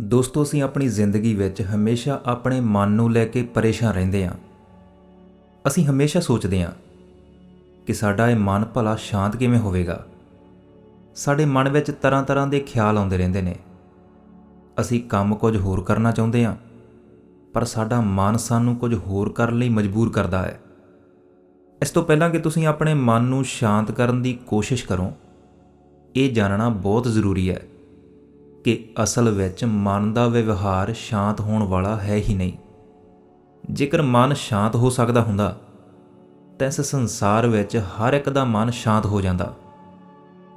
ਦੋਸਤੋ, ਅਸੀਂ ਆਪਣੀ ਜ਼ਿੰਦਗੀ ਵਿੱਚ ਹਮੇਸ਼ਾ ਆਪਣੇ ਮਨ ਨੂੰ ਲੈ ਕੇ ਪਰੇਸ਼ਾਨ ਰਹਿੰਦੇ ਹਾਂ। ਅਸੀਂ ਹਮੇਸ਼ਾ ਸੋਚਦੇ ਹਾਂ ਕਿ ਸਾਡਾ ਇਹ ਮਨ ਭਲਾ ਸ਼ਾਂਤ ਕਿਵੇਂ ਹੋਵੇਗਾ। ਸਾਡੇ ਮਨ ਵਿੱਚ ਤਰ੍ਹਾਂ-ਤਰ੍ਹਾਂ ਦੇ ਖਿਆਲ ਆਉਂਦੇ ਰਹਿੰਦੇ ਨੇ। ਅਸੀਂ ਕੰਮ ਕੁਝ ਹੋਰ ਕਰਨਾ ਚਾਹੁੰਦੇ ਹਾਂ, ਪਰ ਸਾਡਾ ਮਨ ਸਾਨੂੰ ਕੁਝ ਹੋਰ ਕਰਨ ਲਈ ਮਜਬੂਰ ਕਰਦਾ ਹੈ। ਇਸ ਤੋਂ ਪਹਿਲਾਂ ਕਿ ਤੁਸੀਂ ਆਪਣੇ ਮਨ ਨੂੰ ਸ਼ਾਂਤ ਕਰਨ ਦੀ ਕੋਸ਼ਿਸ਼ ਕਰੋ, ਇਹ ਜਾਣਨਾ ਬਹੁਤ ਜ਼ਰੂਰੀ ਹੈ। ਕਿ ਅਸਲ ਵਿੱਚ ਮਨ ਦਾ ਵਿਵਹਾਰ ਸ਼ਾਂਤ ਹੋਣ ਵਾਲਾ ਹੈ ਹੀ ਨਹੀਂ। ਜੇਕਰ ਮਨ ਸ਼ਾਂਤ ਹੋ ਸਕਦਾ ਹੁੰਦਾ, ਤਾਂ ਇਸ ਸੰਸਾਰ ਵਿੱਚ ਹਰ ਇੱਕ ਦਾ ਮਨ ਸ਼ਾਂਤ ਹੋ ਜਾਂਦਾ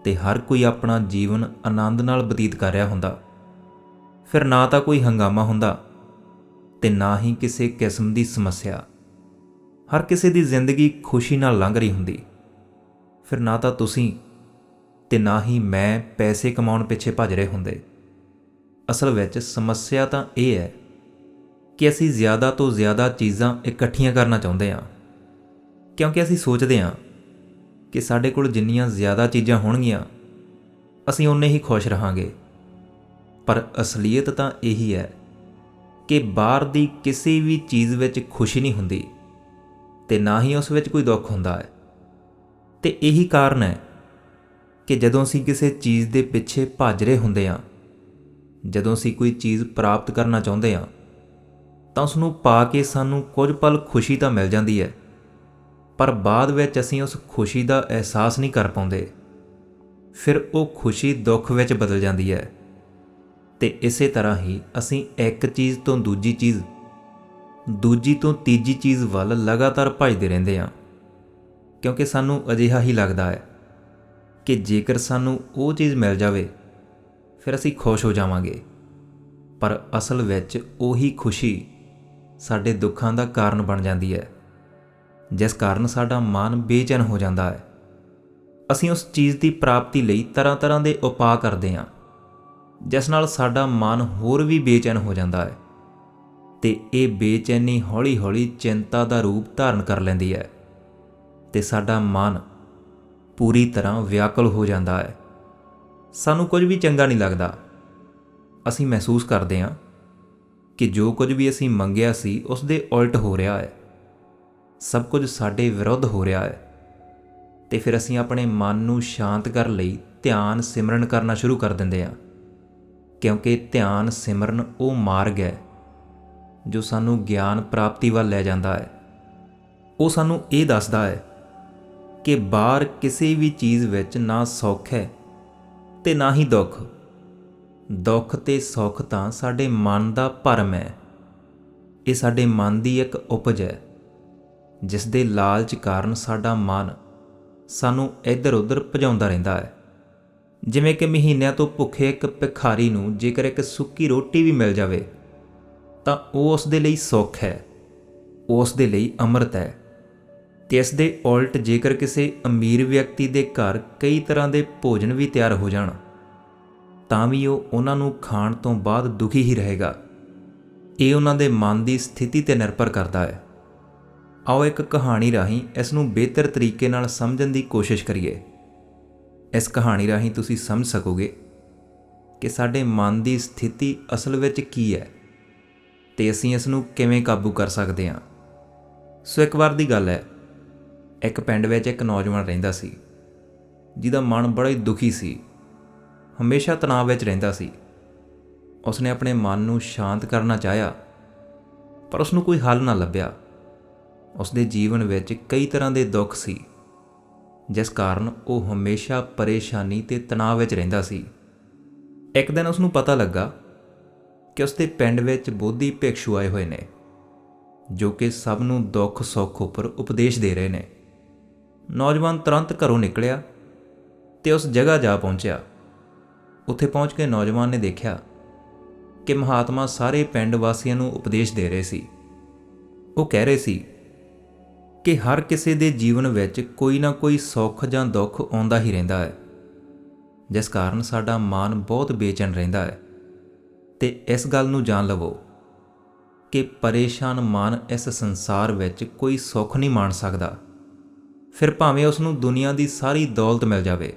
ਤੇ ਹਰ ਕੋਈ ਆਪਣਾ ਜੀਵਨ ਆਨੰਦ ਨਾਲ ਬਤੀਤ ਕਰ ਰਿਹਾ ਹੁੰਦਾ। ਫਿਰ ਨਾ ਤਾਂ ਕੋਈ ਹੰਗਾਮਾ ਹੁੰਦਾ ਤੇ ਨਾ ਹੀ ਕਿਸੇ ਕਿਸਮ ਦੀ ਸਮੱਸਿਆ। ਹਰ ਕਿਸੇ ਦੀ ਜ਼ਿੰਦਗੀ ਖੁਸ਼ੀ ਨਾਲ ਲੰਘ ਰਹੀ ਹੁੰਦੀ। ਫਿਰ ਨਾ ਤਾਂ ਤੁਸੀਂ ਤੇ ਨਾ ਹੀ ਮੈਂ ਪੈਸੇ ਕਮਾਉਣ ਪਿੱਛੇ ਭੱਜ ਰਹੇ ਹੁੰਦੇ। ਅਸਲ ਵਿੱਚ ਸਮੱਸਿਆ ਤਾਂ ਇਹ ਹੈ ਕਿ ਅਸੀਂ ਜ਼ਿਆਦਾ ਤੋਂ ਜ਼ਿਆਦਾ ਚੀਜ਼ਾਂ ਇਕੱਠੀਆਂ ਕਰਨਾ ਚਾਹੁੰਦੇ ਹਾਂ। ਕਿਉਂਕਿ ਅਸੀਂ ਸੋਚਦੇ ਹਾਂ ਕਿ ਸਾਡੇ ਕੋਲ ਜਿੰਨੀਆਂ ਜ਼ਿਆਦਾ ਚੀਜ਼ਾਂ ਹੋਣਗੀਆਂ, ਅਸੀਂ ਉਨੇ ਹੀ ਖੁਸ਼ ਰਹਾਂਗੇ। ਪਰ ਅਸਲੀਅਤ ਤਾਂ ਇਹੀ ਹੈ ਕਿ ਬਾਹਰ ਦੀ ਕਿਸੇ ਵੀ ਚੀਜ਼ ਵਿੱਚ ਖੁਸ਼ੀ ਨਹੀਂ ਹੁੰਦੀ ਤੇ ਨਾ ਹੀ ਉਸ ਵਿੱਚ ਕੋਈ ਦੁੱਖ ਹੁੰਦਾ ਹੈ। ਤੇ ਇਹੀ ਕਾਰਨ ਹੈ ਕਿ ਜਦੋਂ ਅਸੀਂ ਕਿਸੇ ਚੀਜ਼ ਦੇ ਪਿੱਛੇ ਭੱਜ ਰਹੇ ਹੁੰਦੇ ਹਾਂ ਜਦੋਂ ਅਸੀਂ ਕੋਈ ਚੀਜ਼ ਪ੍ਰਾਪਤ ਕਰਨਾ ਚਾਹੁੰਦੇ ਹਾਂ, ਤਾਂ ਉਸ ਨੂੰ ਪਾ ਕੇ ਸਾਨੂੰ ਕੁਝ ਪਲ ਖੁਸ਼ੀ ਤਾਂ ਮਿਲ ਜਾਂਦੀ ਹੈ, ਪਰ ਬਾਅਦ ਵਿੱਚ ਅਸੀਂ ਉਸ ਖੁਸ਼ੀ ਦਾ ਅਹਿਸਾਸ ਨਹੀਂ ਕਰ ਪਾਉਂਦੇ। ਫਿਰ ਉਹ ਖੁਸ਼ੀ ਦੁੱਖ ਵਿੱਚ ਬਦਲ ਜਾਂਦੀ ਹੈ ਤੇ ਇਸੇ ਤਰ੍ਹਾਂ ਹੀ ਅਸੀਂ ਇੱਕ ਚੀਜ਼ ਤੋਂ ਦੂਜੀ ਚੀਜ਼, ਦੂਜੀ ਤੋਂ ਤੀਜੀ ਚੀਜ਼ ਵੱਲ ਲਗਾਤਾਰ ਭੱਜਦੇ ਰਹਿੰਦੇ ਹਾਂ, ਕਿਉਂਕਿ ਸਾਨੂੰ ਅਜਿਹਾ ਹੀ ਲੱਗਦਾ ਹੈ ਕਿ ਜੇਕਰ ਸਾਨੂੰ ਉਹ ਚੀਜ਼ ਮਿਲ ਜਾਵੇ ਫਿਰ ਅਸੀਂ ਖੁਸ਼ ਹੋ ਜਾਵਾਂਗੇ। ਪਰ ਅਸਲ ਵਿੱਚ ਉਹੀ ਖੁਸ਼ੀ ਸਾਡੇ ਦੁੱਖਾਂ ਦਾ ਕਾਰਨ ਬਣ ਜਾਂਦੀ ਹੈ, ਜਿਸ ਕਾਰਨ ਸਾਡਾ ਮਨ ਬੇਚੈਨ ਹੋ ਜਾਂਦਾ ਹੈ। ਅਸੀਂ ਉਸ ਚੀਜ਼ ਦੀ ਪ੍ਰਾਪਤੀ ਲਈ ਤਰ੍ਹਾਂ-ਤਰ੍ਹਾਂ ਦੇ ਉਪਾਅ ਕਰਦੇ ਹਾਂ, ਜਿਸ ਨਾਲ ਸਾਡਾ ਮਨ ਹੋਰ ਵੀ ਬੇਚੈਨ ਹੋ ਜਾਂਦਾ ਹੈ ਤੇ ਇਹ ਬੇਚੈਨੀ ਹੌਲੀ-ਹੌਲੀ ਚਿੰਤਾ ਦਾ ਰੂਪ ਧਾਰਨ ਕਰ ਲੈਂਦੀ ਹੈ ਤੇ ਸਾਡਾ ਮਨ ਪੂਰੀ ਤਰ੍ਹਾਂ ਵਿਆਕਲ ਹੋ ਜਾਂਦਾ ਹੈ। ਸਾਨੂੰ ਕੁਝ ਵੀ ਚੰਗਾ ਨਹੀਂ ਲੱਗਦਾ। ਅਸੀਂ ਮਹਿਸੂਸ ਕਰਦੇ ਹਾਂ ਕਿ ਜੋ ਕੁਝ ਵੀ ਅਸੀਂ ਮੰਗਿਆ ਸੀ ਉਸ ਦੇ ਉਲਟ ਹੋ ਰਿਹਾ ਹੈ। ਸਭ ਕੁਝ ਸਾਡੇ ਵਿਰੁੱਧ ਹੋ ਰਿਹਾ ਹੈ। ਤੇ ਫਿਰ ਅਸੀਂ ਆਪਣੇ ਮਨ ਨੂੰ ਸ਼ਾਂਤ ਕਰਨ ਲਈ ਧਿਆਨ ਸਿਮਰਨ ਕਰਨਾ ਸ਼ੁਰੂ ਕਰ ਦਿੰਦੇ ਹਾਂ। ਕਿਉਂਕਿ ਧਿਆਨ ਸਿਮਰਨ ਉਹ ਮਾਰਗ ਹੈ, ਜੋ ਸਾਨੂੰ ਗਿਆਨ ਪ੍ਰਾਪਤੀ ਵੱਲ ਲੈ ਜਾਂਦਾ ਹੈ। ਉਹ ਸਾਨੂੰ ਇਹ ਦੱਸਦਾ ਹੈ ਕਿ ਬਾਹਰ ਕਿਸੇ ਵੀ ਚੀਜ਼ ਵਿੱਚ ਨਾ ਸੁੱਖ ਹੈ ਤੇ ਨਾ ਹੀ ਦੁੱਖ। ਦੁੱਖ ਤੇ ਸੁੱਖ ਤਾਂ ਸਾਡੇ ਮਨ ਦਾ ਭਰਮ ਹੈ। ਇਹ ਸਾਡੇ ਮਨ ਦੀ ਇੱਕ ਉਪਜ ਹੈ, ਜਿਸ ਦੇ ਲਾਲਚ ਕਾਰਨ ਸਾਡਾ ਮਨ ਸਾਨੂੰ ਇੱਧਰ-ਉੱਧਰ ਭਜਾਉਂਦਾ ਰਹਿੰਦਾ ਹੈ। ਜਿਵੇਂ ਕਿ ਮਹੀਨਿਆਂ ਤੋਂ ਭੁੱਖੇ ਇੱਕ ਭਿਖਾਰੀ ਨੂੰ ਜੇਕਰ ਇੱਕ ਸੁੱਕੀ ਰੋਟੀ ਵੀ ਮਿਲ ਜਾਵੇ, ਤਾਂ ਉਹ ਉਸ ਦੇ ਲਈ ਸੁੱਖ ਹੈ, ਉਸ ਦੇ ਲਈ ਅੰਮ੍ਰਿਤ ਹੈ। ਤੇ ਇਸ ਦੇ ਉਲਟ ਜੇਕਰ ਕਿਸੇ ਅਮੀਰ ਵਿਅਕਤੀ ਦੇ ਘਰ ਕਈ ਤਰ੍ਹਾਂ ਦੇ ਭੋਜਨ ਵੀ ਤਿਆਰ ਹੋ ਜਾਣ, ਤਾਂ ਵੀ ਉਹ ਉਹਨਾਂ ਨੂੰ ਖਾਣ ਤੋਂ ਬਾਅਦ ਦੁਖੀ ਹੀ ਰਹੇਗਾ। ਇਹ ਉਹਨਾਂ ਦੇ ਮਨ ਦੀ ਸਥਿਤੀ ਤੇ ਨਿਰਭਰ ਕਰਦਾ ਹੈ। ਆਓ ਇੱਕ ਕਹਾਣੀ ਰਾਹੀਂ ਇਸ ਨੂੰ ਬਿਹਤਰ ਤਰੀਕੇ ਨਾਲ ਸਮਝਣ ਦੀ ਕੋਸ਼ਿਸ਼ ਕਰੀਏ। ਇਸ ਕਹਾਣੀ ਰਾਹੀਂ ਤੁਸੀਂ ਸਮਝ ਸਕੋਗੇ ਕਿ ਸਾਡੇ ਮਨ ਦੀ ਸਥਿਤੀ ਅਸਲ ਵਿੱਚ ਕੀ ਹੈ ਤੇ ਅਸੀਂ ਇਸ ਨੂੰ ਕਿਵੇਂ ਕਾਬੂ ਕਰ ਸਕਦੇ ਹਾਂ। ਸੋ ਇੱਕ ਵਾਰ ਦੀ ਗੱਲ ਹੈ ਇੱਕ ਪਿੰਡ ਵਿੱਚ ਇੱਕ ਨੌਜਵਾਨ ਰਹਿੰਦਾ ਸੀ, ਜਿਹਦਾ ਮਨ ਬੜਾ ਹੀ ਦੁਖੀ ਸੀ। ਹਮੇਸ਼ਾ ਤਣਾਅ ਵਿੱਚ ਰਹਿੰਦਾ ਸੀ। ਉਸਨੇ ਆਪਣੇ ਮਨ ਨੂੰ ਸ਼ਾਂਤ ਕਰਨਾ ਚਾਹਿਆ, ਪਰ ਉਸ ਨੂੰ ਕੋਈ ਹੱਲ ਨਾ ਲੱਭਿਆ। ਉਸਦੇ ਜੀਵਨ ਵਿੱਚ ਕਈ ਤਰ੍ਹਾਂ ਦੇ ਦੁੱਖ ਸੀ, ਜਿਸ ਕਾਰਨ ਉਹ ਹਮੇਸ਼ਾ ਪਰੇਸ਼ਾਨੀ ਤੇ ਤਣਾਅ ਵਿੱਚ ਰਹਿੰਦਾ ਸੀ। ਇੱਕ ਦਿਨ ਉਸ ਨੂੰ ਪਤਾ ਲੱਗਾ ਕਿ ਉਸਦੇ ਪਿੰਡ ਵਿੱਚ ਬੋਧੀ ਭਿਕਸ਼ੂ ਆਏ ਹੋਏ ਨੇ, ਜੋ ਕਿ ਸਭ ਨੂੰ ਦੁੱਖ ਸੁੱਖ ਉੱਪਰ ਉਪਦੇਸ਼ ਦੇ ਰਹੇ ਨੇ। ਨੌਜਵਾਨ ਤੁਰੰਤ ਘਰੋਂ ਨਿਕਲਿਆ ਤੇ ਉਸ ਜਗ੍ਹਾ ਜਾ ਪਹੁੰਚਿਆ। ਉੱਥੇ ਪਹੁੰਚ ਕੇ ਨੌਜਵਾਨ ਨੇ ਦੇਖਿਆ ਕਿ ਮਹਾਤਮਾ ਸਾਰੇ ਪਿੰਡ ਵਾਸੀਆਂ ਨੂੰ ਉਪਦੇਸ਼ ਦੇ ਰਹੇ ਸੀ। ਉਹ ਕਹਿ ਰਹੇ ਸੀ ਕਿ ਹਰ ਕਿਸੇ ਦੇ ਜੀਵਨ ਵਿੱਚ ਕੋਈ ਨਾ ਕੋਈ ਸੁੱਖ ਜਾਂ ਦੁੱਖ ਆਉਂਦਾ ਹੀ ਰਹਿੰਦਾ ਹੈ, ਜਿਸ ਕਾਰਨ ਸਾਡਾ ਮਨ ਬਹੁਤ ਬੇਚੈਨ ਰਹਿੰਦਾ ਹੈ। ਤੇ ਇਸ ਗੱਲ ਨੂੰ ਜਾਣ ਲਵੋ ਕਿ ਪਰੇਸ਼ਾਨ ਮਨ ਇਸ ਸੰਸਾਰ ਵਿੱਚ ਕੋਈ ਸੁੱਖ ਨਹੀਂ ਮਾਣ ਸਕਦਾ। ਫਿਰ ਭਾਵੇਂ ਉਸ ਨੂੰ ਦੁਨੀਆ ਦੀ ਸਾਰੀ ਦੌਲਤ ਮਿਲ ਜਾਵੇ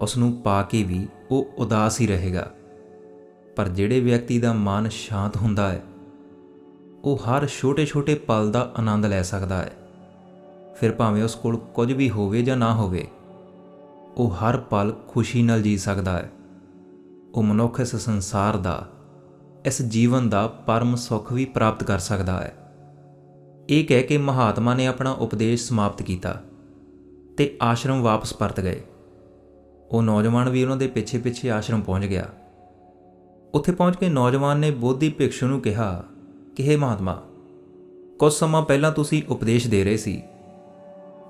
ਉਸ ਨੂੰ ਪਾ ਕੇ ਵੀ ਉਹ ਉਦਾਸ ਹੀ ਰਹੇਗਾ। ਪਰ ਜਿਹੜੇ ਵਿਅਕਤੀ ਦਾ ਮਨ ਸ਼ਾਂਤ ਹੁੰਦਾ ਹੈ, ਉਹ ਹਰ ਛੋਟੇ-ਛੋਟੇ ਪਲ ਦਾ ਆਨੰਦ ਲੈ ਸਕਦਾ ਹੈ। ਫਿਰ ਭਾਵੇਂ ਉਸ ਕੋਲ ਕੁਝ ਵੀ ਹੋਵੇ ਜਾਂ ਨਾ ਹੋਵੇ, ਉਹ ਹਰ ਪਲ ਖੁਸ਼ੀ ਨਾਲ ਜੀ ਸਕਦਾ ਹੈ। ਉਹ ਮਨੁੱਖ ਇਸ ਸੰਸਾਰ ਦਾ, ਇਸ ਜੀਵਨ ਦਾ ਪਰਮ ਸੁੱਖ ਵੀ ਪ੍ਰਾਪਤ ਕਰ ਸਕਦਾ ਹੈ। ਇਹ ਕਹਿ ਕੇ ਮਹਾਤਮਾ ਨੇ ਆਪਣਾ ਉਪਦੇਸ਼ ਸਮਾਪਤ ਕੀਤਾ ਤੇ ਆਸ਼ਰਮ ਵਾਪਸ ਪਰਤ ਗਏ। ਉਹ ਨੌਜਵਾਨ ਵੀ ਉਹਨਾਂ ਦੇ ਪਿੱਛੇ-ਪਿੱਛੇ ਆਸ਼ਰਮ ਪਹੁੰਚ ਗਿਆ। ਉੱਥੇ ਪਹੁੰਚ ਕੇ ਨੌਜਵਾਨ ਨੇ ਬੋਧੀ ਭਿਕਸ਼ੂ ਨੂੰ ਕਿਹਾ ਕਿ हे ਮਹਾਤਮਾ, ਕੁਝ ਸਮਾਂ ਪਹਿਲਾਂ ਤੁਸੀਂ ਉਪਦੇਸ਼ ਦੇ ਰਹੇ ਸੀ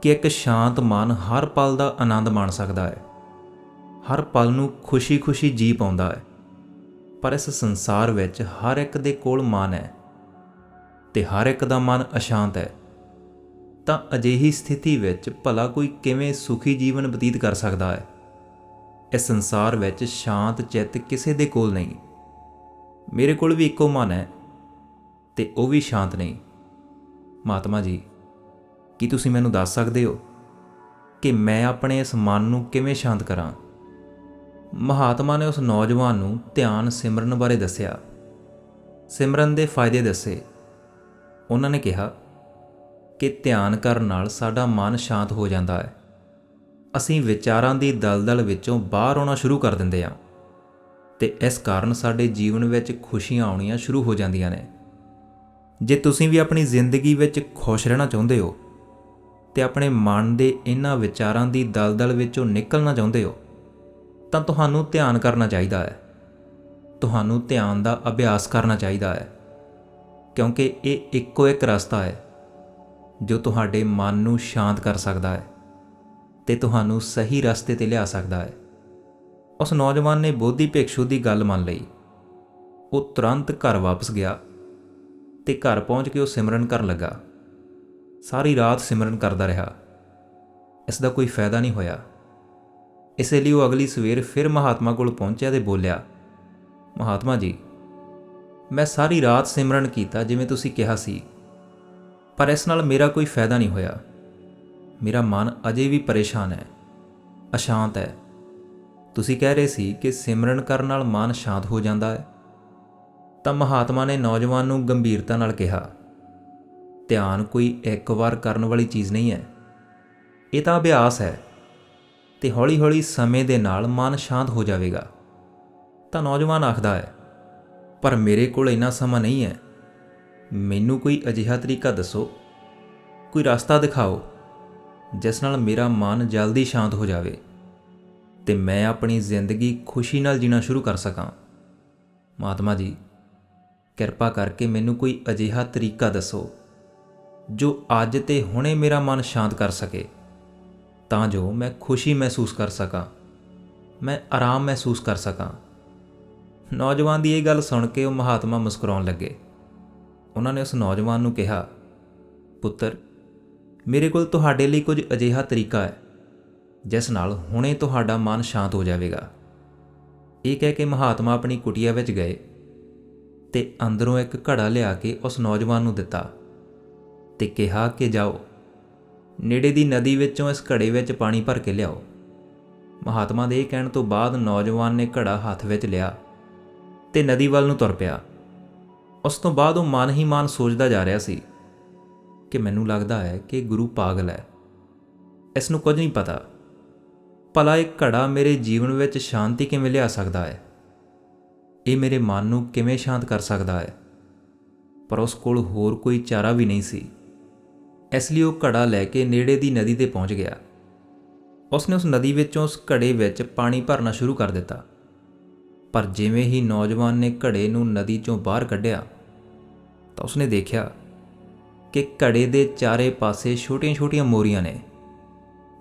ਕਿ ਇੱਕ ਸ਼ਾਂਤ ਮਨ ਹਰ ਪਲ ਦਾ ਆਨੰਦ ਮਾਣ ਸਕਦਾ ਹੈ। ਹਰ ਪਲ ਨੂੰ ਖੁਸ਼ੀ-ਖੁਸ਼ੀ ਜੀ ਪਾਉਂਦਾ ਹੈ। ਪਰ ਇਸ ਸੰਸਾਰ ਵਿੱਚ ਹਰ ਇੱਕ ਦੇ ਕੋਲ ਮਨ ਹੈ। ਤੇ ਹਰ ਇੱਕ ਦਾ ਮਨ ਅਸ਼ਾਂਤ ਹੈ। ਤਾਂ ਅਜਿਹੀ ਸਥਿਤੀ ਵਿੱਚ ਭਲਾ ਕੋਈ ਕਿਵੇਂ ਸੁਖੀ ਜੀਵਨ ਬਤੀਤ ਕਰ ਸਕਦਾ ਹੈ? ਇਸ ਸੰਸਾਰ ਵਿੱਚ ਸ਼ਾਂਤ ਚਿੱਤ ਕਿਸੇ ਦੇ ਕੋਲ ਨਹੀਂ। ਮੇਰੇ ਕੋਲ ਵੀ ਇੱਕੋ ਮਨ ਹੈ ਤੇ ਉਹ ਵੀ ਸ਼ਾਂਤ ਨਹੀਂ। ਮਹਾਤਮਾ ਜੀ, ਕੀ ਤੁਸੀਂ ਮੈਨੂੰ ਦੱਸ ਸਕਦੇ ਹੋ ਕਿ ਮੈਂ ਆਪਣੇ ਇਸ ਮਨ ਨੂੰ ਕਿਵੇਂ ਸ਼ਾਂਤ ਕਰਾਂ? ਮਹਾਤਮਾ ਨੇ ਉਸ ਨੌਜਵਾਨ ਨੂੰ ਧਿਆਨ ਸਿਮਰਨ ਬਾਰੇ ਦੱਸਿਆ। ਸਿਮਰਨ ਦੇ ਫਾਇਦੇ ਦੱਸੇ। ਉਹਨਾਂ ਨੇ ਕਿਹਾ ਕਿ ਧਿਆਨ ਕਰਨ ਨਾਲ ਸਾਡਾ ਮਨ ਸ਼ਾਂਤ ਹੋ ਜਾਂਦਾ ਹੈ। ਅਸੀਂ ਵਿਚਾਰਾਂ ਦੀ ਦਲਦਲ ਵਿੱਚੋਂ ਬਾਹਰ ਆਉਣਾ ਸ਼ੁਰੂ ਕਰ ਦਿੰਦੇ ਹਾਂ ਤੇ ਇਸ ਕਾਰਨ ਸਾਡੇ ਜੀਵਨ ਵਿੱਚ ਖੁਸ਼ੀਆਂ ਆਉਣੀਆਂ ਸ਼ੁਰੂ ਹੋ ਜਾਂਦੀਆਂ ਨੇ। ਜੇ ਤੁਸੀਂ ਵੀ ਆਪਣੀ ਜ਼ਿੰਦਗੀ ਵਿੱਚ ਖੁਸ਼ ਰਹਿਣਾ ਚਾਹੁੰਦੇ ਹੋ ਤੇ ਆਪਣੇ ਮਨ ਦੇ ਇਹਨਾਂ ਵਿਚਾਰਾਂ ਦੀ ਦਲਦਲ ਵਿੱਚੋਂ ਨਿਕਲਣਾ ਚਾਹੁੰਦੇ ਹੋ, ਤਾਂ ਤੁਹਾਨੂੰ ਧਿਆਨ ਕਰਨਾ ਚਾਹੀਦਾ ਹੈ। ਤੁਹਾਨੂੰ ਧਿਆਨ ਦਾ ਅਭਿਆਸ ਕਰਨਾ ਚਾਹੀਦਾ ਹੈ। ਕਿਉਂਕਿ ਇਹ ਇੱਕੋ ਇੱਕ ਰਸਤਾ ਹੈ, ਜੋ ਤੁਹਾਡੇ ਮਨ ਨੂੰ ਸ਼ਾਂਤ ਕਰ ਸਕਦਾ ਹੈ ਤੇ ਤੁਹਾਨੂੰ ਸਹੀ ਰਸਤੇ ਤੇ ਲਿਆ ਸਕਦਾ ਹੈ। ਉਸ ਨੌਜਵਾਨ ਨੇ ਬੋਧੀ ਭਿਕਸ਼ੂ ਦੀ ਗੱਲ ਮੰਨ ਲਈ। ਉਹ ਤੁਰੰਤ ਘਰ ਵਾਪਸ ਗਿਆ ਤੇ ਘਰ ਪਹੁੰਚ ਕੇ ਉਹ ਸਿਮਰਨ ਕਰਨ ਲੱਗਾ। ਸਾਰੀ ਰਾਤ ਸਿਮਰਨ ਕਰਦਾ ਰਿਹਾ। ਇਸ ਦਾ ਕੋਈ ਫਾਇਦਾ ਨਹੀਂ ਹੋਇਆ। ਇਸੇ ਲਈ ਉਹ ਅਗਲੀ ਸਵੇਰ ਫਿਰ ਮਹਾਤਮਾ ਕੋਲ ਪਹੁੰਚਿਆ ਤੇ ਬੋਲਿਆ, ਮਹਾਤਮਾ ਜੀ ਮੈਂ ਸਾਰੀ ਰਾਤ ਸਿਮਰਨ ਕੀਤਾ ਜਿਵੇਂ ਤੁਸੀਂ ਕਿਹਾ ਸੀ। ਪਰ ਇਸ ਨਾਲ ਮੇਰਾ ਕੋਈ ਫਾਇਦਾ ਨਹੀਂ ਹੋਇਆ। ਮੇਰਾ ਮਨ ਅਜੇ ਵੀ ਪਰੇਸ਼ਾਨ ਹੈ। ਅਸ਼ਾਂਤ ਹੈ। ਤੁਸੀਂ ਕਹਿ ਰਹੇ ਸੀ ਕਿ ਸਿਮਰਨ ਕਰਨ ਨਾਲ ਮਨ ਸ਼ਾਂਤ ਹੋ ਜਾਂਦਾ ਹੈ। ਤਾਂ ਮਹਾਤਮਾ ਨੇ ਨੌਜਵਾਨ ਨੂੰ ਗੰਭੀਰਤਾ ਨਾਲ ਕਿਹਾ, ਧਿਆਨ ਕੋਈ ਇੱਕ ਵਾਰ ਕਰਨ ਵਾਲੀ ਚੀਜ਼ ਨਹੀਂ ਹੈ। ਇਹ ਤਾਂ ਅਭਿਆਸ ਹੈ। ਤੇ ਹੌਲੀ-ਹੌਲੀ ਸਮੇਂ ਦੇ ਨਾਲ ਮਨ ਸ਼ਾਂਤ ਹੋ ਜਾਵੇਗਾ। ਤਾਂ ਨੌਜਵਾਨ ਆਖਦਾ ਹੈ ਪਰ ਮੇਰੇ ਕੋਲ ਇੰਨਾ ਸਮਾਂ ਨਹੀਂ ਹੈ। ਮੈਨੂੰ ਕੋਈ ਅਜਿਹਾ ਤਰੀਕਾ ਦੱਸੋ। ਕੋਈ ਰਸਤਾ ਦਿਖਾਓ, ਜਿਸ ਨਾਲ ਮੇਰਾ ਮਨ ਜਲਦੀ ਸ਼ਾਂਤ ਹੋ ਜਾਵੇ ਤੇ ਮੈਂ ਆਪਣੀ ਜ਼ਿੰਦਗੀ ਖੁਸ਼ੀ ਨਾਲ ਜੀਣਾ ਸ਼ੁਰੂ ਕਰ ਸਕਾਂ। ਮਹਾਤਮਾ ਜੀ, ਕਿਰਪਾ ਕਰਕੇ ਮੈਨੂੰ ਕੋਈ ਅਜਿਹਾ ਤਰੀਕਾ ਦੱਸੋ, ਜੋ ਅੱਜ ਤੇ ਹੁਣੇ ਮੇਰਾ ਮਨ ਸ਼ਾਂਤ ਕਰ ਸਕੇ। ਤਾਂ ਜੋ ਮੈਂ ਖੁਸ਼ੀ ਮਹਿਸੂਸ ਕਰ ਸਕਾਂ, ਮੈਂ ਆਰਾਮ ਮਹਿਸੂਸ ਕਰ ਸਕਾਂ। ਨੌਜਵਾਨ ਦੀ ਇਹ ਗੱਲ ਸੁਣ ਕੇ ਉਹ ਮਹਾਤਮਾ ਮੁਸਕਰਾਉਣ ਲੱਗੇ। ਉਹਨਾਂ ਨੇ ਉਸ ਨੌਜਵਾਨ ਨੂੰ ਕਿਹਾ, ਪੁੱਤਰ, ਮੇਰੇ ਕੋਲ ਤੁਹਾਡੇ ਲਈ ਕੁਝ ਅਜਿਹਾ ਤਰੀਕਾ ਹੈ, ਜਿਸ ਨਾਲ ਹੁਣੇ ਤੁਹਾਡਾ ਮਨ ਸ਼ਾਂਤ ਹੋ ਜਾਵੇਗਾ। ਇਹ ਕਹਿ ਕੇ ਮਹਾਤਮਾ ਆਪਣੀ ਕੁਟੀਆ ਵਿੱਚ ਗਏ ਤੇ ਅੰਦਰੋਂ ਇੱਕ ਘੜਾ ਲਿਆ ਕੇ ਉਸ ਨੌਜਵਾਨ ਨੂੰ ਦਿੱਤਾ ਤੇ ਕਿਹਾ ਕਿ ਜਾਓ, ਨੇੜੇ ਦੀ ਨਦੀ ਵਿੱਚੋਂ ਇਸ ਘੜੇ ਵਿੱਚ ਪਾਣੀ ਭਰ ਕੇ ਲਿਆਓ। ਮਹਾਤਮਾ ਦੇ ਇਹ ਕਹਿਣ ਤੋਂ ਬਾਅਦ ਨੌਜਵਾਨ ਨੇ ਘੜਾ ਹੱਥ ਵਿੱਚ ਲਿਆ ਤੇ ਨਦੀ ਵੱਲ ਨੂੰ ਤੁਰ ਪਿਆ। ਉਸ ਤੋਂ ਬਾਅਦ ਉਹ ਮਨ ਹੀ ਮਨ ਸੋਚਦਾ ਜਾ ਰਿਹਾ ਸੀ ਕਿ ਮੈਨੂੰ ਲੱਗਦਾ ਹੈ ਕਿ ਗੁਰੂ ਪਾਗਲ ਹੈ। ਇਸ ਨੂੰ ਕੁਝ ਨਹੀਂ ਪਤਾ। ਭਲਾ ਇਹ ਘੜਾ ਮੇਰੇ ਜੀਵਨ ਵਿੱਚ ਸ਼ਾਂਤੀ ਕਿਵੇਂ ਲਿਆ ਸਕਦਾ ਹੈ? ਇਹ ਮੇਰੇ ਮਨ ਨੂੰ ਕਿਵੇਂ ਸ਼ਾਂਤ ਕਰ ਸਕਦਾ ਹੈ? ਪਰ ਉਸ ਕੋਲ ਹੋਰ ਕੋਈ ਚਾਰਾ ਵੀ ਨਹੀਂ ਸੀ। ਇਸ ਲਈ ਉਹ ਘੜਾ ਲੈ ਕੇ ਨੇੜੇ ਦੀ ਨਦੀ ਤੇ ਪਹੁੰਚ ਗਿਆ। ਉਸਨੇ ਉਸ ਨਦੀ ਵਿੱਚੋਂ ਉਸ ਘੜੇ ਵਿੱਚ ਪਾਣੀ ਭਰਨਾ ਸ਼ੁਰੂ ਕਰ ਦਿੱਤਾ। ਪਰ ਜਿਵੇਂ ਹੀ ਨੌਜਵਾਨ ਨੇ ਘੜੇ ਨੂੰ ਨਦੀ ਚੋਂ ਬਾਹਰ ਕੱਢਿਆ ਤਾਂ ਉਸਨੇ ਦੇਖਿਆ ਕਿ ਘੜੇ ਦੇ ਚਾਰੇ ਪਾਸੇ ਛੋਟੀਆਂ-ਛੋਟੀਆਂ ਮੋਰੀਆਂ ਨੇ,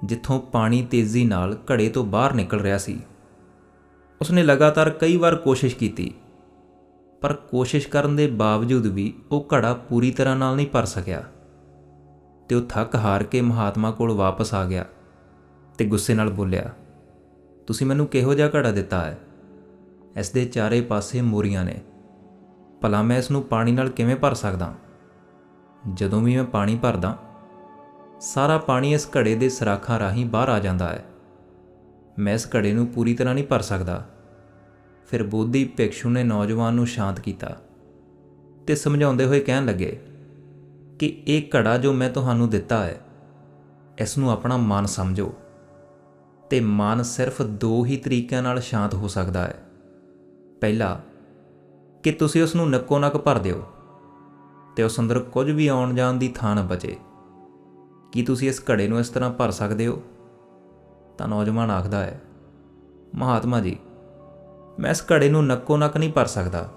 ਜਿੱਥੋਂ ਪਾਣੀ ਤੇਜ਼ੀ ਨਾਲ ਘੜੇ ਤੋਂ ਬਾਹਰ ਨਿਕਲ ਰਿਹਾ ਸੀ। ਉਸਨੇ ਲਗਾਤਾਰ ਕਈ ਵਾਰ ਕੋਸ਼ਿਸ਼ ਕੀਤੀ, ਪਰ ਕੋਸ਼ਿਸ਼ ਕਰਨ ਦੇ ਬਾਵਜੂਦ ਵੀ ਉਹ ਘੜਾ ਪੂਰੀ ਤਰ੍ਹਾਂ ਨਾਲ ਨਹੀਂ ਭਰ ਸਕਿਆ ਤੇ ਉਹ ਥੱਕ ਹਾਰ ਕੇ ਮਹਾਤਮਾ ਕੋਲ ਵਾਪਸ ਆ ਗਿਆ ਤੇ ਗੁੱਸੇ ਨਾਲ ਬੋਲਿਆ, ਤੁਸੀਂ ਮੈਨੂੰ ਕਿਹੋ ਜਿਹਾ ਘੜਾ ਦਿੱਤਾ ਹੈ? ਇਸ ਦੇ ਚਾਰੇ ਪਾਸੇ ਮੋਰੀਆਂ ਨੇ। ਭਲਾ ਮੈਂ ਇਸ ਨੂੰ ਪਾਣੀ ਨਾਲ ਕਿਵੇਂ ਭਰ ਸਕਦਾ? ਜਦੋਂ ਵੀ ਮੈਂ ਪਾਣੀ ਭਰਦਾ, ਸਾਰਾ ਪਾਣੀ ਇਸ ਘੜੇ ਦੇ ਸਰਾਖਾਂ ਰਾਹੀਂ ਬਾਹਰ ਆ ਜਾਂਦਾ ਹੈ। ਮੈਂ ਇਸ ਘੜੇ ਨੂੰ ਪੂਰੀ ਤਰ੍ਹਾਂ ਨਹੀਂ ਭਰ ਸਕਦਾ। ਫਿਰ ਬੋਧੀ ਭਿਕਸ਼ੂ ਨੇ ਨੌਜਵਾਨ ਨੂੰ ਸ਼ਾਂਤ ਕੀਤਾ ਤੇ ਸਮਝਾਉਂਦੇ ਹੋਏ ਕਹਿਣ ਲੱਗੇ ਕਿ ਇਹ ਘੜਾ ਜੋ ਮੈਂ ਤੁਹਾਨੂੰ ਦਿੱਤਾ ਹੈ, ਇਸ ਨੂੰ ਆਪਣਾ ਮਨ ਸਮਝੋ ਤੇ ਮਨ ਸਿਰਫ ਦੋ ਹੀ ਤਰੀਕਿਆਂ ਨਾਲ ਸ਼ਾਂਤ ਹੋ ਸਕਦਾ ਹੈ। ਪਹਿਲਾ ਕਿ ਤੁਸੀਂ ਉਸ ਨੂੰ ਨੱਕੋ ਨੱਕ ਭਰ ਦਿਓ ਤੇ ਉਸ ਅੰਦਰ ਕੁਝ ਵੀ ਆਉਣ ਜਾਣ ਦੀ ਥਾਂ ਨਾ ਬਚੇ। ਕੀ ਤੁਸੀਂ ਇਸ ਘੜੇ ਨੂੰ ਇਸ ਤਰ੍ਹਾਂ ਭਰ ਸਕਦੇ ਹੋ? ਤਾਂ ਨੌਜਵਾਨ ਆਖਦਾ ਹੈ, ਮਹਾਤਮਾ ਜੀ, ਮੈਂ ਇਸ ਘੜੇ ਨੂੰ ਨੱਕੋ ਨੱਕ ਨਹੀਂ ਭਰ ਸਕਦਾ।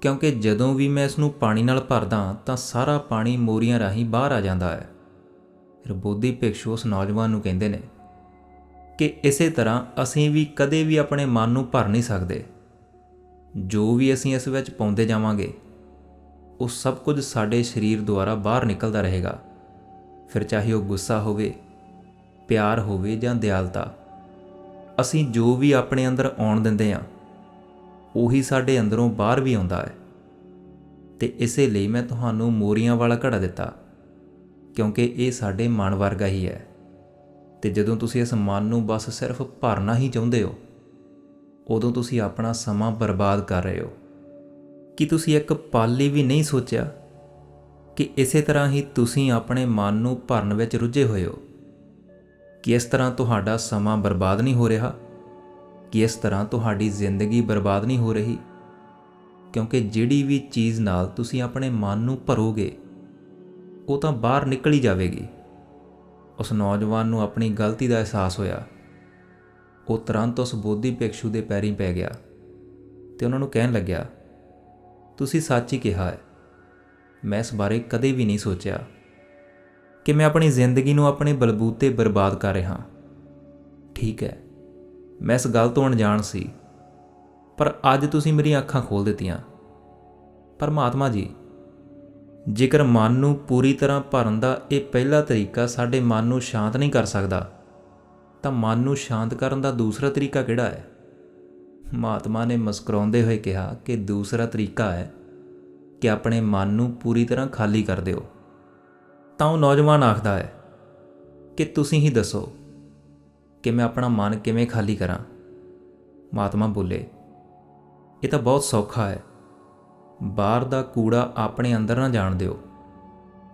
ਕਿਉਂਕਿ ਜਦੋਂ ਵੀ ਮੈਂ ਇਸ ਨੂੰ ਪਾਣੀ ਨਾਲ ਭਰਦਾ ਤਾਂ ਸਾਰਾ ਪਾਣੀ ਮੋਰੀਆਂ ਰਾਹੀਂ ਬਾਹਰ ਆ ਜਾਂਦਾ ਹੈ। ਫਿਰ ਬੋਧੀ ਭਿਕਸ਼ੂ ਉਸ ਨੌਜਵਾਨ ਨੂੰ ਕਹਿੰਦੇ ਨੇ ਕਿ ਇਸੇ ਤਰ੍ਹਾਂ ਅਸੀਂ ਵੀ ਕਦੇ ਵੀ ਆਪਣੇ ਮਨ ਨੂੰ ਭਰ ਨਹੀਂ ਸਕਦੇ। ਜੋ ਵੀ ਅਸੀਂ ਇਸ ਵਿੱਚ ਪਾਉਂਦੇ ਜਾਵਾਂਗੇ, ਉਹ ਸਭ ਕੁਝ ਸਾਡੇ ਸਰੀਰ ਦੁਆਰਾ ਬਾਹਰ ਨਿਕਲਦਾ ਰਹੇਗਾ। ਫਿਰ ਚਾਹੇ ਉਹ ਗੁੱਸਾ ਹੋਵੇ, ਪਿਆਰ ਹੋਵੇ ਜਾਂ ਦਿਆਲਤਾ, ਅਸੀਂ ਜੋ ਵੀ ਆਪਣੇ ਅੰਦਰ ਆਉਣ ਦਿੰਦੇ ਹਾਂ, ਉਹੀ ਸਾਡੇ ਅੰਦਰੋਂ ਬਾਹਰ ਵੀ ਆਉਂਦਾ ਹੈ। ਤੇ ਇਸੇ ਲਈ ਮੈਂ ਤੁਹਾਨੂੰ ਮੋਰੀਆਂ ਵਾਲਾ ਘੜਾ ਦਿੱਤਾ, ਕਿਉਂਕਿ ਇਹ ਸਾਡੇ ਮਨ ਵਰਗਾ ਹੀ ਹੈ। ਤੇ ਜਦੋਂ ਤੁਸੀਂ ਇਸ ਮਨ ਨੂੰ ਬਸ ਸਿਰਫ ਭਰਨਾ ਹੀ ਚਾਹੁੰਦੇ ਹੋ ਉਦੋਂ ਤੁਸੀਂ ਆਪਣਾ ਸਮਾਂ ਬਰਬਾਦ ਕਰ ਰਹੇ ਹੋ। ਕੀ ਤੁਸੀਂ ਇੱਕ ਪਲ ਲਈ ਵੀ ਨਹੀਂ ਸੋਚਿਆ ਕਿ ਇਸੇ ਤਰ੍ਹਾਂ ਹੀ ਤੁਸੀਂ ਆਪਣੇ ਮਨ ਨੂੰ ਭਰਨ ਵਿੱਚ ਰੁੱਝੇ ਹੋਏ ਹੋ? ਕਿ ਇਸ ਤਰ੍ਹਾਂ ਤੁਹਾਡਾ ਸਮਾਂ ਬਰਬਾਦ ਨਹੀਂ ਹੋ ਰਿਹਾ? ਕਿ ਇਸ ਤਰ੍ਹਾਂ ਤੁਹਾਡੀ ਜ਼ਿੰਦਗੀ ਬਰਬਾਦ ਨਹੀਂ ਹੋ ਰਹੀ? ਕਿਉਂਕਿ ਜਿਹੜੀ ਵੀ ਚੀਜ਼ ਨਾਲ ਤੁਸੀਂ ਆਪਣੇ ਮਨ ਨੂੰ ਭਰੋਗੇ, ਉਹ ਤਾਂ ਬਾਹਰ ਨਿਕਲ ਹੀ ਜਾਵੇਗੀ। ਉਸ ਨੌਜਵਾਨ ਨੂੰ ਆਪਣੀ ਗਲਤੀ ਦਾ ਅਹਿਸਾਸ ਹੋਇਆ। ਉਹ ਤੁਰੰਤ ਉਸ ਬੋਧੀ ਭਿਕਸ਼ੂ ਦੇ ਪੈਰੀਂ ਪੈ ਗਿਆ ਤੇ ਉਹਨਾਂ ਨੂੰ ਕਹਿਣ ਲੱਗਿਆ, ਤੁਸੀਂ ਸੱਚ ਹੀ ਕਿਹਾ ਹੈ। ਮੈਂ ਇਸ ਬਾਰੇ ਕਦੇ ਵੀ ਨਹੀਂ ਸੋਚਿਆ ਕਿ ਮੈਂ ਆਪਣੀ ਜ਼ਿੰਦਗੀ ਨੂੰ ਆਪਣੇ ਬਲਬੂਤੇ ਬਰਬਾਦ ਕਰ ਰਿਹਾ। ਠੀਕ ਹੈ, ਮੈਂ ਇਸ ਗੱਲ ਤੋਂ ਅਣਜਾਣ ਸੀ, ਪਰ ਅੱਜ ਤੁਸੀਂ ਮੇਰੀਆਂ ਅੱਖਾਂ ਖੋਲ ਦਿੱਤੀਆਂ। ਪਰਮਾਤਮਾ ਜੀ, ਜੇਕਰ ਮਨ ਨੂੰ ਪੂਰੀ ਤਰ੍ਹਾਂ ਭਰਨ ਦਾ ਇਹ ਪਹਿਲਾ ਤਰੀਕਾ ਸਾਡੇ ਮਨ ਨੂੰ ਸ਼ਾਂਤ ਨਹੀਂ ਕਰ ਸਕਦਾ ਤਾਂ ਮਨ ਨੂੰ ਸ਼ਾਂਤ ਕਰਨ ਦਾ ਦੂਸਰਾ ਤਰੀਕਾ ਕਿਹੜਾ ਹੈ? ਮਹਾਤਮਾ ਨੇ ਮੁਸਕਰਾਉਂਦੇ ਹੋਏ ਕਿਹਾ ਕਿ ਦੂਸਰਾ ਤਰੀਕਾ ਹੈ ਕਿ ਆਪਣੇ ਮਨ ਨੂੰ ਪੂਰੀ ਤਰ੍ਹਾਂ ਖਾਲੀ ਕਰ ਦਿਓ। ਤਾਂ ਉਹ ਨੌਜਵਾਨ ਆਖਦਾ ਹੈ ਕਿ ਤੁਸੀਂ ਹੀ ਦੱਸੋ ਕਿ ਮੈਂ ਆਪਣਾ ਮਨ ਕਿਵੇਂ ਖਾਲੀ ਕਰਾਂ। ਮਹਾਤਮਾ ਬੋਲੇ, ਇਹ ਤਾਂ ਬਹੁਤ ਸੌਖਾ ਹੈ। ਬਾਹਰ ਦਾ ਕੂੜਾ ਆਪਣੇ ਅੰਦਰ ਨਾ ਜਾਣ ਦਿਓ।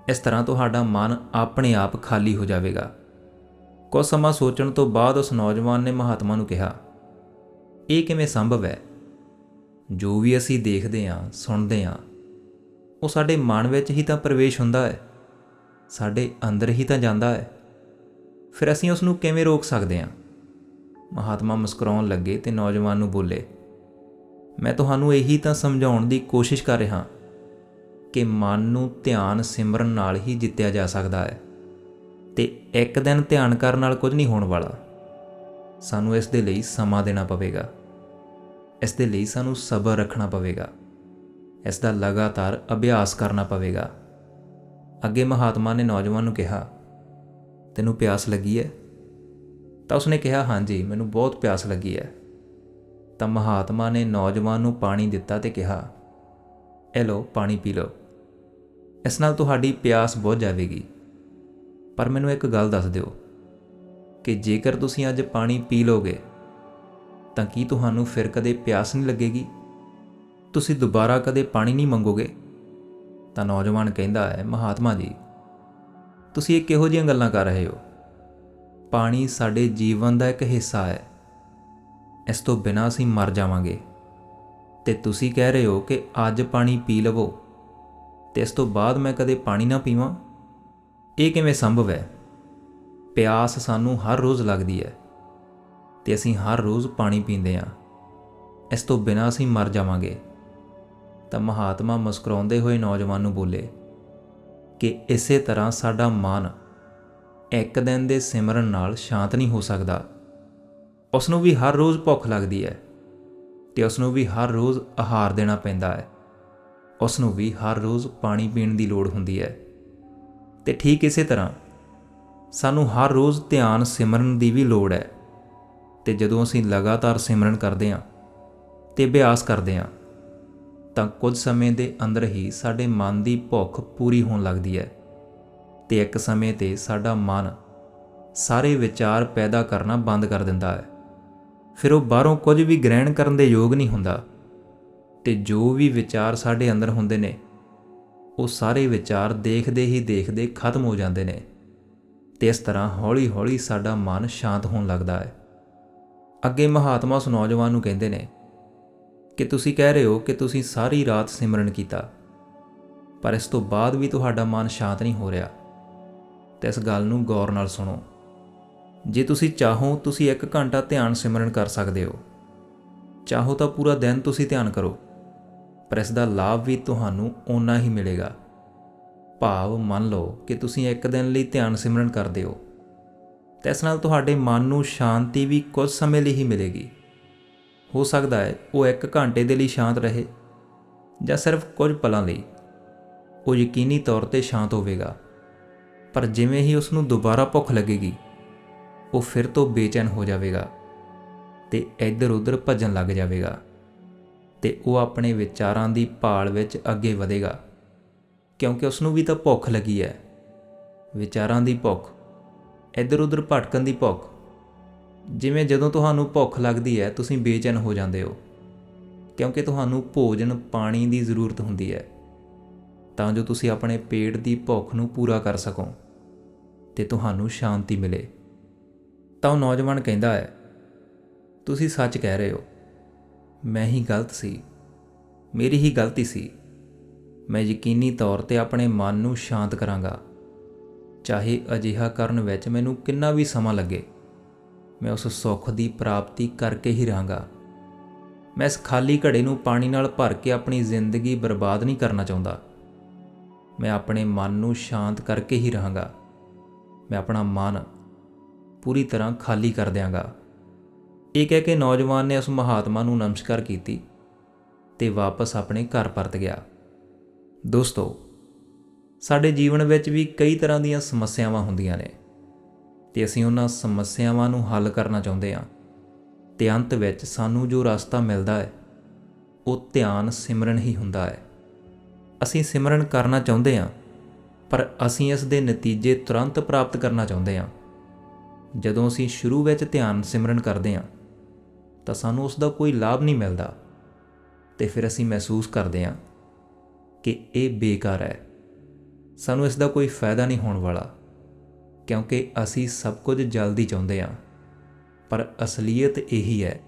ਇਸ ਤਰ੍ਹਾਂ ਤੁਹਾਡਾ ਮਨ ਆਪਣੇ ਆਪ ਖਾਲੀ ਹੋ ਜਾਵੇਗਾ। ਕੁਝ ਸਮਾਂ ਸੋਚਣ ਤੋਂ ਬਾਅਦ ਉਸ ਨੌਜਵਾਨ ਨੇ ਮਹਾਤਮਾ ਨੂੰ ਕਿਹਾ, ਇਹ ਕਿਵੇਂ ਸੰਭਵ ਹੈ? ਜੋ ਵੀ ਅਸੀਂ ਦੇਖਦੇ ਹਾਂ, ਸੁਣਦੇ ਹਾਂ, ਉਹ ਸਾਡੇ ਮਨ ਵਿੱਚ ਹੀ ਤਾਂ ਪ੍ਰਵੇਸ਼ ਹੁੰਦਾ ਹੈ, ਸਾਡੇ ਅੰਦਰ ਹੀ ਤਾਂ ਜਾਂਦਾ ਹੈ। ਫਿਰ ਅਸੀਂ ਉਸ ਨੂੰ ਕਿਵੇਂ ਰੋਕ ਸਕਦੇ ਹਾਂ? ਮਹਾਤਮਾ ਮੁਸਕਰਾਉਣ ਲੱਗੇ ਤੇ ਨੌਜਵਾਨ ਨੂੰ ਬੋਲੇ, ਮੈਂ ਤੁਹਾਨੂੰ ਇਹੀ ਤਾਂ ਸਮਝਾਉਣ ਦੀ ਕੋਸ਼ਿਸ਼ ਕਰ ਰਿਹਾ ਕਿ ਮਨ ਨੂੰ ਧਿਆਨ ਸਿਮਰਨ ਨਾਲ ਹੀ ਜਿੱਤਿਆ ਜਾ ਸਕਦਾ ਹੈ। ਤੇ ਇੱਕ ਦਿਨ ਧਿਆਨ ਕਰਨ ਨਾਲ ਕੁਝ ਨਹੀਂ ਹੋਣ ਵਾਲਾ। ਸਾਨੂੰ ਇਸ ਦੇ ਲਈ ਸਮਾਂ ਦੇਣਾ ਪਵੇਗਾ। ਇਸ ਦੇ ਲਈ ਸਾਨੂੰ ਸਬਰ ਰੱਖਣਾ ਪਵੇਗਾ। ਇਸ ਦਾ ਲਗਾਤਾਰ ਅਭਿਆਸ ਕਰਨਾ ਪਵੇਗਾ। ਅੱਗੇ ਮਹਾਤਮਾ ਨੇ ਨੌਜਵਾਨ ਨੂੰ ਕਿਹਾ, ਤੈਨੂੰ ਪਿਆਸ ਲੱਗੀ ਹੈ ਤਾਂ ਉਸਨੇ ਕਿਹਾ ਹਾਂਜੀ ਮੈਨੂੰ ਬਹੁਤ ਪਿਆਸ ਲੱਗੀ ਹੈ ਤਾਂ ਮਹਾਤਮਾ ਨੇ ਨੌਜਵਾਨ ਨੂੰ ਪਾਣੀ ਦਿੱਤਾ ਤੇ ਕਿਹਾ, ਇਹ ਲਓ, ਪਾਣੀ ਪੀ ਲਓ। ਇਸ ਨਾਲ ਤੁਹਾਡੀ ਪਿਆਸ ਬੁੱਝ ਜਾਵੇਗੀ। ਪਰ ਮੈਨੂੰ ਇੱਕ ਗੱਲ ਦੱਸ ਦਿਓ ਕਿ ਜੇਕਰ ਤੁਸੀਂ ਅੱਜ ਪਾਣੀ ਪੀ ਲੋਗੇ ਤਾਂ ਕੀ ਤੁਹਾਨੂੰ ਫਿਰ ਕਦੇ ਪਿਆਸ ਨਹੀਂ ਲੱਗੇਗੀ? ਤੁਸੀਂ ਦੁਬਾਰਾ ਕਦੇ ਪਾਣੀ ਨਹੀਂ ਮੰਗੋਗੇ? ਤਾਂ ਨੌਜਵਾਨ ਕਹਿੰਦਾ ਹੈ, ਮਹਾਤਮਾ ਜੀ, ਤੁਸੀਂ ਇਹ ਕਿਹੋ ਜਿਹੀਆਂ ਗੱਲਾਂ ਕਰ ਰਹੇ ਹੋ? ਪਾਣੀ ਸਾਡੇ ਜੀਵਨ ਦਾ ਇੱਕ ਹਿੱਸਾ ਹੈ। ਇਸ ਤੋਂ ਬਿਨਾਂ ਅਸੀਂ ਮਰ ਜਾਵਾਂਗੇ। ਤੇ ਤੁਸੀਂ ਕਹਿ ਰਹੇ ਹੋ ਕਿ ਅੱਜ ਪਾਣੀ ਪੀ ਲਵੋ। ਤੇ ਇਸ ਤੋਂ ਬਾਅਦ ਮੈਂ ਕਦੇ ਪਾਣੀ ਨਾ ਪੀਵਾਂ? ਇਹ ਕਿਵੇਂ ਸੰਭਵ ਹੈ? ਪਿਆਸ ਸਾਨੂੰ ਹਰ ਰੋਜ਼ ਲੱਗਦੀ ਹੈ ਤੇ ਅਸੀਂ ਹਰ ਰੋਜ਼ ਪਾਣੀ ਪੀਂਦੇ ਹਾਂ। ਇਸ ਤੋਂ ਬਿਨਾਂ ਅਸੀਂ ਮਰ ਜਾਵਾਂਗੇ। ਤਾਂ ਮਹਾਤਮਾ ਮੁਸਕਰਾਉਂਦੇ ਹੋਏ ਨੌਜਵਾਨ ਨੂੰ ਬੋਲੇ ਕਿ ਇਸੇ ਤਰ੍ਹਾਂ ਸਾਡਾ ਮਨ ਇੱਕ ਦਿਨ ਦੇ ਸਿਮਰਨ ਨਾਲ ਸ਼ਾਂਤ ਨਹੀਂ ਹੋ ਸਕਦਾ। ਉਸ ਨੂੰ ਵੀ ਹਰ ਰੋਜ਼ ਭੁੱਖ ਲੱਗਦੀ ਹੈ ਤੇ ਉਸ ਨੂੰ ਵੀ ਹਰ ਰੋਜ਼ ਆਹਾਰ ਦੇਣਾ ਪੈਂਦਾ ਹੈ। ਉਸ ਨੂੰ ਵੀ ਹਰ ਰੋਜ਼ ਪਾਣੀ ਪੀਣ ਦੀ ਲੋੜ ਹੁੰਦੀ ਹੈ। ਤੇ ਠੀਕ ਇਸੇ ਤਰ੍ਹਾਂ। ਸਾਨੂੰ ਹਰ ਰੋਜ਼ ਧਿਆਨ ਸਿਮਰਨ ਦੀ ਵੀ ਲੋੜ ਹੈ ਤੇ ਜਦੋਂ ਅਸੀਂ ਲਗਾਤਾਰ ਸਿਮਰਨ ਕਰਦੇ ਹਾਂ ਤੇ ਅਭਿਆਸ ਕਰਦੇ ਹਾਂ, ਤਾਂ ਕੁਝ ਸਮੇਂ ਦੇ ਅੰਦਰ ਹੀ ਸਾਡੇ ਮਨ ਦੀ ਭੁੱਖ ਪੂਰੀ ਹੋਣ ਲੱਗਦੀ ਹੈ ਤੇ ਇੱਕ ਸਮੇਂ ਤੇ ਸਾਡਾ ਮਨ ਸਾਰੇ ਵਿਚਾਰ ਪੈਦਾ ਕਰਨਾ ਬੰਦ ਕਰ ਦਿੰਦਾ ਹੈ। ਫਿਰ ਉਹ ਬਾਹਰੋਂ ਕੁਝ ਵੀ ਗ੍ਰਹਿਣ ਕਰਨ ਦੇ ਯੋਗ ਨਹੀਂ ਹੁੰਦਾ ਤੇ ਜੋ ਵੀ ਵਿਚਾਰ ਸਾਡੇ ਅੰਦਰ ਹੁੰਦੇ ਨੇ ਉਹ ਸਾਰੇ ਵਿਚਾਰ ਦੇਖਦੇ ਹੀ ਦੇਖਦੇ ਖਤਮ ਹੋ ਜਾਂਦੇ ਨੇ ਤੇ ਇਸ ਤਰ੍ਹਾਂ ਹੌਲੀ-ਹੌਲੀ ਸਾਡਾ ਮਨ ਸ਼ਾਂਤ ਹੋਣ ਲੱਗਦਾ ਹੈ। ਅੱਗੇ ਮਹਾਤਮਾ ਉਸ ਨੌਜਵਾਨ ਨੂੰ ਕਹਿੰਦੇ ਨੇ ਕਿ ਤੁਸੀਂ ਕਹਿ ਰਹੇ ਹੋ ਕਿ ਤੁਸੀਂ ਸਾਰੀ ਰਾਤ ਸਿਮਰਨ ਕੀਤਾ, ਪਰ ਇਸ ਤੋਂ ਬਾਅਦ ਵੀ ਤੁਹਾਡਾ ਮਨ ਸ਼ਾਂਤ ਨਹੀਂ ਹੋ ਰਿਹਾ। ਤੇ ਇਸ ਗੱਲ ਨੂੰ ਗੌਰ ਨਾਲ ਸੁਣੋ। ਜੇ ਤੁਸੀਂ ਚਾਹੋ, ਤੁਸੀਂ 1 ਘੰਟਾ ਧਿਆਨ ਸਿਮਰਨ ਕਰ ਸਕਦੇ ਹੋ। ਚਾਹੋ ਤਾਂ ਪੂਰਾ ਦਿਨ ਤੁਸੀਂ ਧਿਆਨ ਕਰੋ। ਪਰ ਇਸ ਦਾ ਲਾਭ ਵੀ ਤੁਹਾਨੂੰ ਓਨਾ ਹੀ ਮਿਲੇਗਾ। ਭਾਵ ਮੰਨ ਲਓ ਕਿ ਤੁਸੀਂ ਇੱਕ ਦਿਨ ਲਈ ਧਿਆਨ ਸਿਮਰਨ ਕਰਦੇ ਹੋ। ਤੇ ਇਸ ਨਾਲ ਤੁਹਾਡੇ ਮਨ ਨੂੰ ਸ਼ਾਂਤੀ ਵੀ ਕੁਝ ਸਮੇਂ ਲਈ ਹੀ ਮਿਲੇਗੀ। ਹੋ ਸਕਦਾ ਹੈ ਉਹ 1 ਘੰਟੇ ਦੇ ਲਈ ਸ਼ਾਂਤ ਰਹੇ ਜਾਂ ਸਿਰਫ ਕੁਝ ਪਲਾਂ ਲਈ। ਉਹ ਯਕੀਨੀ ਤੌਰ ਤੇ ਸ਼ਾਂਤ ਹੋਵੇਗਾ। ਪਰ ਜਿਵੇਂ ਹੀ ਉਸ ਨੂੰ ਦੁਬਾਰਾ ਭੁੱਖ ਲੱਗੇਗੀ, ਉਹ ਫਿਰ ਤੋਂ ਬੇਚੈਨ ਹੋ ਜਾਵੇਗਾ ਤੇ ਇੱਧਰ ਉੱਧਰ ਭੱਜਣ ਲੱਗ ਜਾਵੇਗਾ। ਤੇ ਉਹ ਆਪਣੇ ਵਿਚਾਰਾਂ ਦੀ ਭਾਲ ਵਿੱਚ ਅੱਗੇ ਵਧੇਗਾ। ਕਿਉਂਕਿ ਉਸ ਨੂੰ ਵੀ ਤਾਂ ਭੁੱਖ ਲੱਗੀ ਹੈ ਵਿਚਾਰਾਂ ਦੀ ਭੁੱਖ ਇੱਧਰ ਉੱਧਰ ਭਟਕਣ ਦੀ ਭੁੱਖ। ਜਿਵੇਂ ਜਦੋਂ ਤੁਹਾਨੂੰ ਭੁੱਖ ਲੱਗਦੀ ਹੈ ਤੁਸੀਂ ਬੇਚੈਨ ਹੋ ਜਾਂਦੇ ਹੋ। ਕਿਉਂਕਿ ਤੁਹਾਨੂੰ ਭੋਜਨ, ਪਾਣੀ ਦੀ ਜ਼ਰੂਰਤ ਹੁੰਦੀ ਹੈ ਤਾਂ ਜੋ ਤੁਸੀਂ ਆਪਣੇ ਪੇਟ ਦੀ ਭੁੱਖ ਨੂੰ ਪੂਰਾ ਕਰ ਸਕੋ ਤੇ ਤੁਹਾਨੂੰ ਸ਼ਾਂਤੀ ਮਿਲੇ। ਤਾਂ ਉਹ ਨੌਜਵਾਨ ਕਹਿੰਦਾ ਹੈ ਤੁਸੀਂ ਸੱਚ ਕਹਿ ਰਹੇ ਹੋ। ਮੈਂ ਹੀ ਗਲਤ ਸੀ। ਮੇਰੀ ਹੀ ਗਲਤੀ ਸੀ। ਮੈਂ ਯਕੀਨੀ ਤੌਰ ਤੇ ਆਪਣੇ ਮਨ ਨੂੰ ਸ਼ਾਂਤ ਕਰਾਂਗਾ। ਚਾਹੇ ਅਜਿਹਾ ਕਰਨ ਵਿੱਚ ਮੈਨੂੰ ਕਿੰਨਾ ਵੀ ਸਮਾਂ ਲੱਗੇ, ਮੈਂ ਉਸ ਸੁੱਖ ਦੀ ਪ੍ਰਾਪਤੀ ਕਰਕੇ ਹੀ ਰਹਾਂਗਾ। ਮੈਂ ਇਸ ਖਾਲੀ ਘੜੇ ਨੂੰ ਪਾਣੀ ਨਾਲ ਭਰ ਕੇ ਆਪਣੀ ਜ਼ਿੰਦਗੀ ਬਰਬਾਦ ਨਹੀਂ ਕਰਨਾ ਚਾਹੁੰਦਾ। ਮੈਂ ਆਪਣੇ ਮਨ ਨੂੰ ਸ਼ਾਂਤ ਕਰਕੇ ਹੀ ਰਹਾਂਗਾ। ਮੈਂ ਆਪਣਾ ਮਨ ਪੂਰੀ ਤਰ੍ਹਾਂ ਖਾਲੀ ਕਰ ਦਿਆਂਗਾ। ਇਹ ਕਹਿ ਕੇ ਨੌਜਵਾਨ ਨੇ ਉਸ ਮਹਾਤਮਾ ਨੂੰ ਨਮਸਕਾਰ ਕੀਤੀ ਤੇ ਵਾਪਸ ਆਪਣੇ ਘਰ ਪਰਤ ਗਿਆ। ਦੋਸਤੋ, ਸਾਡੇ ਜੀਵਨ ਵਿੱਚ ਵੀ ਕਈ ਤਰ੍ਹਾਂ ਦੀਆਂ ਸਮੱਸਿਆਵਾਂ ਹੁੰਦੀਆਂ ਨੇ ਤੇ ਅਸੀਂ ਉਹਨਾਂ ਸਮੱਸਿਆਵਾਂ ਨੂੰ ਹੱਲ ਕਰਨਾ ਚਾਹੁੰਦੇ ਹਾਂ ਤੇ ਅੰਤ ਵਿੱਚ ਸਾਨੂੰ ਜੋ ਰਸਤਾ ਮਿਲਦਾ ਹੈ, ਉਹ ਧਿਆਨ ਸਿਮਰਨ ਹੀ ਹੁੰਦਾ ਹੈ। ਅਸੀਂ ਸਿਮਰਨ ਕਰਨਾ ਚਾਹੁੰਦੇ ਹਾਂ, ਪਰ ਅਸੀਂ ਇਸ ਦੇ ਨਤੀਜੇ ਤੁਰੰਤ ਪ੍ਰਾਪਤ ਕਰਨਾ ਚਾਹੁੰਦੇ ਹਾਂ। ਜਦੋਂ ਅਸੀਂ ਸ਼ੁਰੂ ਵਿੱਚ ਧਿਆਨ ਸਿਮਰਨ ਕਰਦੇ ਹਾਂ ਤਾਂ ਸਾਨੂੰ ਉਸ ਦਾ ਕੋਈ ਲਾਭ ਨਹੀਂ ਮਿਲਦਾ। ਤੇ ਫਿਰ ਅਸੀਂ ਮਹਿਸੂਸ ਕਰਦੇ ਹਾਂ ਕਿ ਇਹ ਬੇਕਾਰ ਹੈ। ਸਾਨੂੰ ਇਸ ਦਾ ਕੋਈ ਫਾਇਦਾ ਨਹੀਂ ਹੋਣ ਵਾਲਾ, ਕਿਉਂਕਿ ਅਸੀਂ ਸਭ ਕੁਝ ਜਲਦੀ ਚਾਹੁੰਦੇ ਹਾਂ। ਪਰ ਅਸਲੀਅਤ ਇਹੀ ਹੈ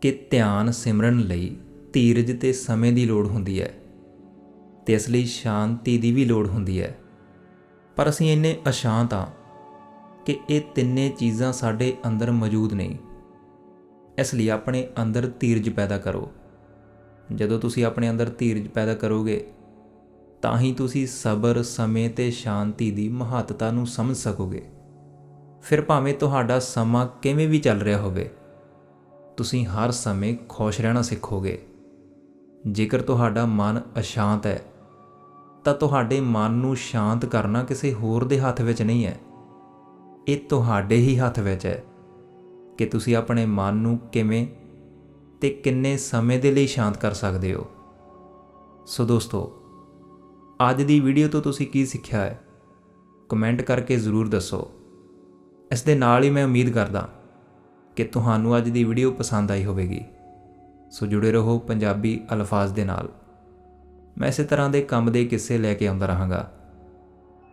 ਕਿ ਧਿਆਨ ਸਿਮਰਨ ਲਈ ਧੀਰਜ ਤੇ ਸਮੇਂ ਦੀ ਲੋੜ ਹੁੰਦੀ ਹੈ ਤੇ ਇਸ ਲਈ ਸ਼ਾਂਤੀ ਦੀ ਵੀ ਲੋੜ ਹੁੰਦੀ ਹੈ। ਪਰ ਅਸੀਂ ਇੰਨੇ ਅਸ਼ਾਂਤ ਹਾਂ ਕਿ ਇਹ ਤਿੰਨੇ ਚੀਜ਼ਾਂ ਸਾਡੇ ਅੰਦਰ ਮੌਜੂਦ ਨਹੀਂ। ਇਸ ਲਈ ਆਪਣੇ ਅੰਦਰ ਧੀਰਜ ਪੈਦਾ ਕਰੋ। ਜਦੋਂ ਤੁਸੀਂ ਆਪਣੇ ਅੰਦਰ ਧੀਰਜ ਪੈਦਾ ਕਰੋਗੇ, ਤਾਂ ਹੀ ਤੁਸੀਂ ਸਬਰ, ਸਮੇਂ ਤੇ ਸ਼ਾਂਤੀ ਦੀ ਮਹੱਤਤਾ ਨੂੰ ਸਮਝ ਸਕੋਗੇ। ਫਿਰ ਭਾਵੇਂ ਤੁਹਾਡਾ ਸਮਾਂ ਕਿਵੇਂ ਵੀ ਚੱਲ ਰਿਹਾ ਹੋਵੇ, ਤੁਸੀਂ ਹਰ ਸਮੇਂ ਖੁਸ਼ ਰਹਿਣਾ ਸਿੱਖੋਗੇ। ਜੇਕਰ ਤੁਹਾਡਾ ਮਨ ਅਸ਼ਾਂਤ ਹੈ, ਤਾਂ ਤੁਹਾਡੇ ਮਨ ਨੂੰ ਸ਼ਾਂਤ ਕਰਨਾ ਕਿਸੇ ਹੋਰ ਦੇ ਹੱਥ ਵਿੱਚ ਨਹੀਂ ਹੈ। ਇਹ ਤੁਹਾਡੇ ਹੀ ਹੱਥ ਵਿੱਚ ਹੈ। ਕਿ ਤੁਸੀਂ ਆਪਣੇ ਮਨ ਨੂੰ ਕਿਵੇਂ ਤੇ ਕਿੰਨੇ ਸਮੇਂ ਦੇ ਲਈ ਸ਼ਾਂਤ ਕਰ ਸਕਦੇ ਹੋ। ਸੋ ਦੋਸਤੋ, ਅੱਜ ਦੀ ਵੀਡੀਓ ਤੋਂ ਤੁਸੀਂ ਕੀ ਸਿੱਖਿਆ ਹੈ, ਕਮੈਂਟ ਕਰਕੇ ਜ਼ਰੂਰ ਦੱਸੋ। ਇਸ ਦੇ ਨਾਲ ਹੀ ਮੈਂ ਉਮੀਦ ਕਰਦਾ ਕਿ ਤੁਹਾਨੂੰ ਅੱਜ ਦੀ ਵੀਡੀਓ ਪਸੰਦ ਆਈ ਹੋਵੇਗੀ। ਸੋ ਜੁੜੇ ਰਹੋ ਪੰਜਾਬੀ ਅਲਫਾਜ਼ ਦੇ ਨਾਲ। ਮੈਂ ਇਸੇ ਤਰ੍ਹਾਂ ਦੇ ਕੰਮ ਦੇ ਕਿੱਸੇ ਲੈ ਕੇ ਆਉਂਦਾ ਰਹਾਂਗਾ।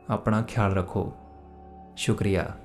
ਆਪਣਾ ਖਿਆਲ ਰੱਖੋ। ਸ਼ੁਕਰੀਆ।